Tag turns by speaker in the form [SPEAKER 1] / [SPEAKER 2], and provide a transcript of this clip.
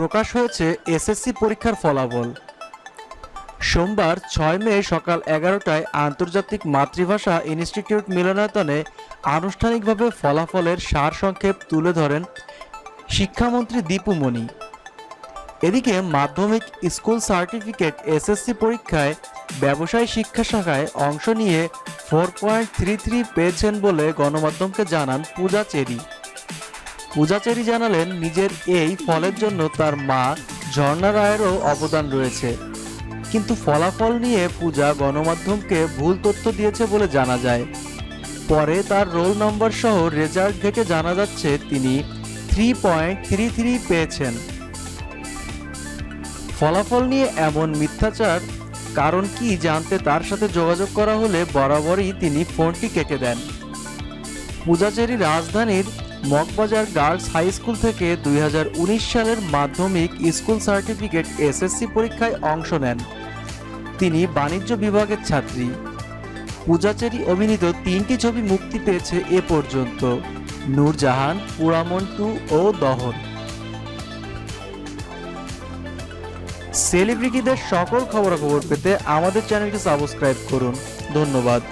[SPEAKER 1] প্রকাশ হয়েছে এসএসসি পরীক্ষার ফলাফল। সোমবার ছয় মে সকাল এগারোটায় আন্তর্জাতিক মাতৃভাষা ইনস্টিটিউট মিলনায়তনে আনুষ্ঠানিকভাবে ফলাফলের সারসংক্ষেপ তুলে ধরেন শিক্ষামন্ত্রী দীপু মনি। এদিকে মাধ্যমিক স্কুল সার্টিফিকেট এসএসসি পরীক্ষায় ব্যবসায় শিক্ষা শাখায় অংশ নিয়ে ফোর পয়েন্ট থ্রি থ্রি পেয়েছেন বলে গণমাধ্যমকে জানান পূজা চেরি। পূজা চেরি জানালেন নিজের এই ফলের জন্য তার মা ঝর্ণা রায়েরও অবদান রয়েছে। কিন্তু ফলাফল নিয়ে পূজা গণমাধ্যমকে ভুল তথ্য দিয়েছে বলে জানা যায়। পরে তার রোল নম্বর সহ রেজাল্ট দেখে জানা যাচ্ছে তিনি থ্রি পয়েন্ট থ্রি থ্রি পেয়েছেন। ফলাফল নিয়ে এমন মিথ্যাচার, কারণ কি জানতে তার সাথে যোগাযোগ করা হলে বরাবরই তিনি ফোনটি কেটে দেন। পূজাচেরি রাজধানীর মগবাজার গার্লস হাই স্কুল থেকে দুই হাজার উনিশ সালের মাধ্যমিক স্কুল সার্টিফিকেট এসএসসি পরীক্ষায় অংশ নেন। তিনি বাণিজ্য বিভাগের ছাত্রী। পূজাচেরি অভিনীত তিনটি ছবি মুক্তি পেয়েছে এ পর্যন্ত, নূরজাহান পুরামন্টু ও দহন। সেলিব্রিটিদের সকল খবরাখবর পেতে আমাদের চ্যানেলটি সাবস্ক্রাইব করুন। ধন্যবাদ।